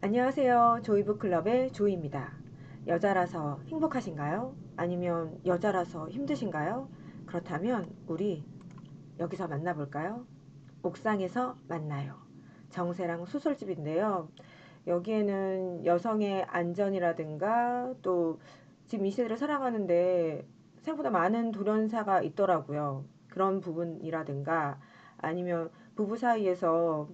안녕하세요. 조이브 클럽의 조이입니다. 여자라서 행복하신가요? 아니면 여자라서 힘드신가요? 그렇다면 우리 여기서 만나볼까요? 옥상에서 만나요. 정세랑 소설집인데요. 여기에는 여성의 안전이라든가 또 지금 이 시대를 살아가는데 생각보다 많은 돌연사가 있더라고요. 그런 부분이라든가 아니면 부부 사이에서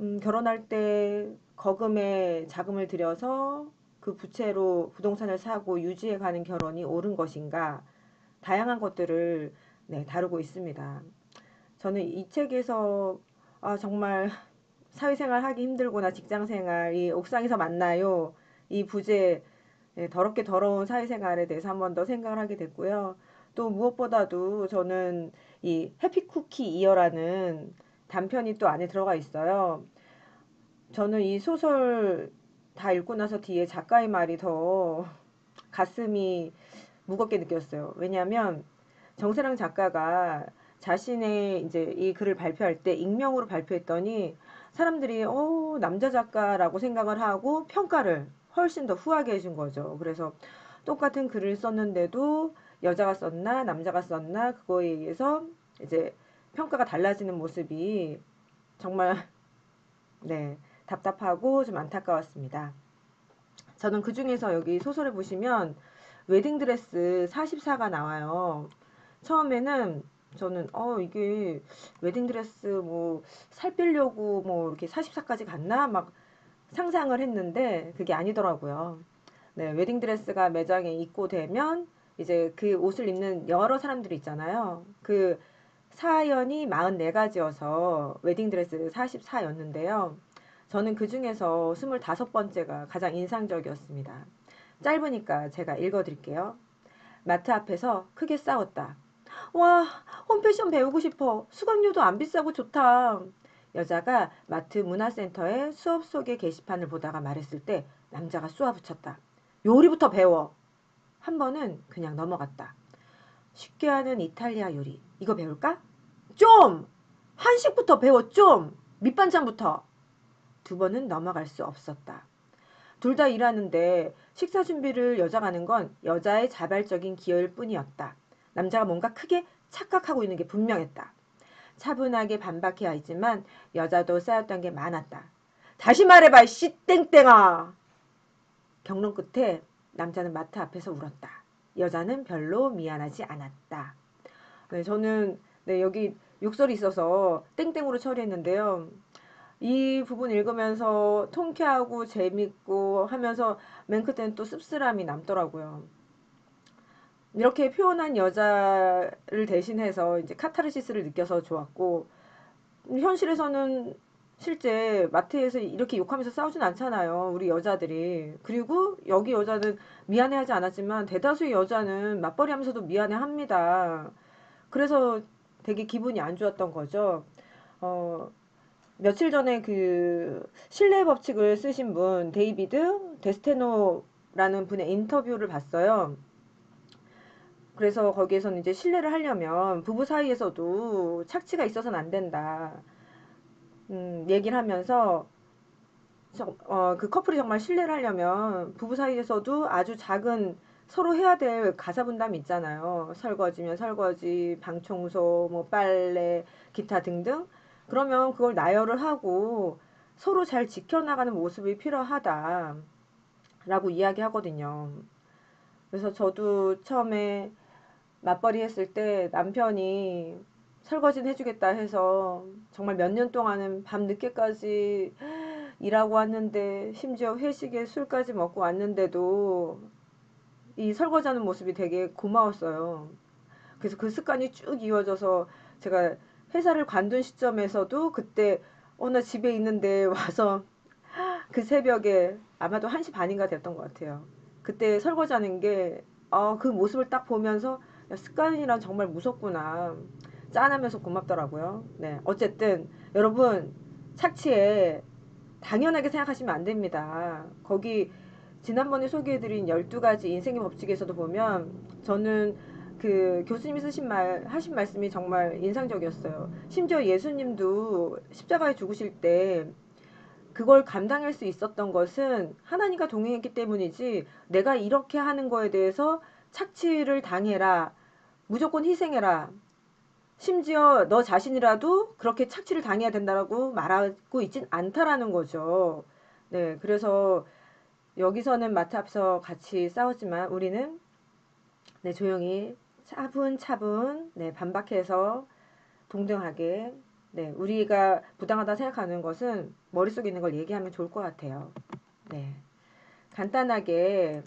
음, 결혼할 때 거금에 자금을 들여서 그 부채로 부동산을 사고 유지해 가는 결혼이 옳은 것인가 다양한 것들을 네, 다루고 있습니다. 저는 이 책에서 아, 정말 사회생활 하기 힘들구나 직장생활 이 옥상에서 만나요 이 부재 네, 더럽게 더러운 사회생활에 대해서 한 번 더 생각을 하게 됐고요. 또 무엇보다도 저는 이 해피쿠키 이어라는 단편이 또 안에 들어가 있어요. 저는 이 소설 다 읽고 나서 뒤에 작가의 말이 더 가슴이 무겁게 느꼈어요. 왜냐하면 정세랑 작가가 자신의 이제 이 글을 발표할 때 익명으로 발표했더니 사람들이 어 남자 작가라고 생각을 하고 평가를 훨씬 더 후하게 해준 거죠. 그래서 똑같은 글을 썼는데도 여자가 썼나 남자가 썼나 그거에 의해서 이제 평가가 달라지는 모습이 정말 네 답답하고 좀 안타까웠습니다. 저는 그 중에서 여기 소설을 보시면 웨딩드레스 44가 나와요. 처음에는 저는 어 이게 웨딩드레스 뭐 살 빼려고 뭐 이렇게 44까지 갔나 막 상상을 했는데 그게 아니더라고요. 네, 웨딩드레스가 매장에 입고 되면 이제 그 옷을 입는 여러 사람들이 있잖아요. 그 사연이 44가지여서 웨딩드레스 44였는데요. 저는 그 중에서 25번째가 가장 인상적이었습니다. 짧으니까 제가 읽어드릴게요. 마트 앞에서 크게 싸웠다. 와, 홈패션 배우고 싶어. 수강료도 안 비싸고 좋다. 여자가 마트 문화센터의 수업 속의 게시판을 보다가 말했을 때 남자가 쏘아붙였다. 요리부터 배워. 한 번은 그냥 넘어갔다. 쉽게 하는 이탈리아 요리. 이거 배울까? 좀! 한식부터 배워, 좀! 밑반찬부터. 두 번은 넘어갈 수 없었다. 둘 다 일하는데 식사 준비를 여자가 하는 건 여자의 자발적인 기여일 뿐이었다. 남자가 뭔가 크게 착각하고 있는 게 분명했다. 차분하게 반박해야 했지만 여자도 쌓였던 게 많았다. 다시 말해봐, 씨 땡땡아! 경론 끝에 남자는 마트 앞에서 울었다. 여자는 별로 미안하지 않았다. 네, 저는 네, 여기 욕설이 있어서 땡땡으로 처리했는데요. 이 부분 읽으면서 통쾌하고 재밌고 하면서 맨 끝에는 또 씁쓸함이 남더라고요. 이렇게 표현한 여자를 대신해서 이제 카타르시스를 느껴서 좋았고 현실에서는 실제 마트에서 이렇게 욕하면서 싸우진 않잖아요. 우리 여자들이. 그리고 여기 여자는 미안해하지 않았지만 대다수의 여자는 맞벌이 하면서도 미안해합니다. 그래서 되게 기분이 안 좋았던 거죠. 어, 며칠 전에 그 신뢰 법칙을 쓰신 분 데이비드 데스테노라는 분의 인터뷰를 봤어요. 그래서 거기에서는 이제 신뢰를 하려면 부부 사이에서도 착취가 있어서는 안 된다. 음, 얘기를 하면서 어, 그 커플이 정말 신뢰를 하려면 부부 사이에서도 아주 작은 서로 해야 될 가사 분담이 있잖아요. 설거지면 설거지, 방 청소, 뭐 빨래, 기타 등등. 그러면 그걸 나열을 하고 서로 잘 지켜나가는 모습이 필요하다. 라고 이야기하거든요. 그래서 저도 처음에 맞벌이 했을 때 남편이 설거지는 해주겠다 해서 정말 몇 년 동안은 밤 늦게까지 일하고 왔는데 심지어 회식에 술까지 먹고 왔는데도 이 설거지하는 모습이 되게 고마웠어요. 그래서 그 습관이 쭉 이어져서 제가 회사를 관둔 시점에서도 그때 어 나 집에 있는데 와서 그 새벽에 아마도 1시 반인가 됐던 것 같아요. 그때 설거지하는 게 어, 그 모습을 딱 보면서 야, 습관이란 정말 무섭구나. 짠하면서 고맙더라고요. 네. 어쨌든 여러분 착취에 당연하게 생각하시면 안 됩니다. 거기 지난번에 소개해드린 12가지 인생의 법칙에서도 보면 저는 그 교수님이 쓰신 말 하신 말씀이 정말 인상적이었어요. 심지어 예수님도 십자가에 죽으실 때 그걸 감당할 수 있었던 것은 하나님과 동행했기 때문이지 내가 이렇게 하는 거에 대해서 착취를 당해라. 무조건 희생해라. 심지어 너 자신이라도 그렇게 착취를 당해야 된다라고 말하고 있진 않다라는 거죠. 네, 그래서 여기서는 마탑서 같이 싸웠지만 우리는 네, 조용히 차분차분 네, 반박해서 동등하게 네, 우리가 부당하다 생각하는 것은 머릿속에 있는 걸 얘기하면 좋을 것 같아요. 네. 간단하게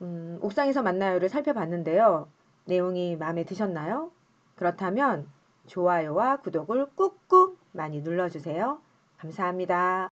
음, 옥상에서 만나요를 살펴봤는데요. 내용이 마음에 드셨나요? 그렇다면 좋아요와 구독을 꾹꾹 많이 눌러주세요. 감사합니다.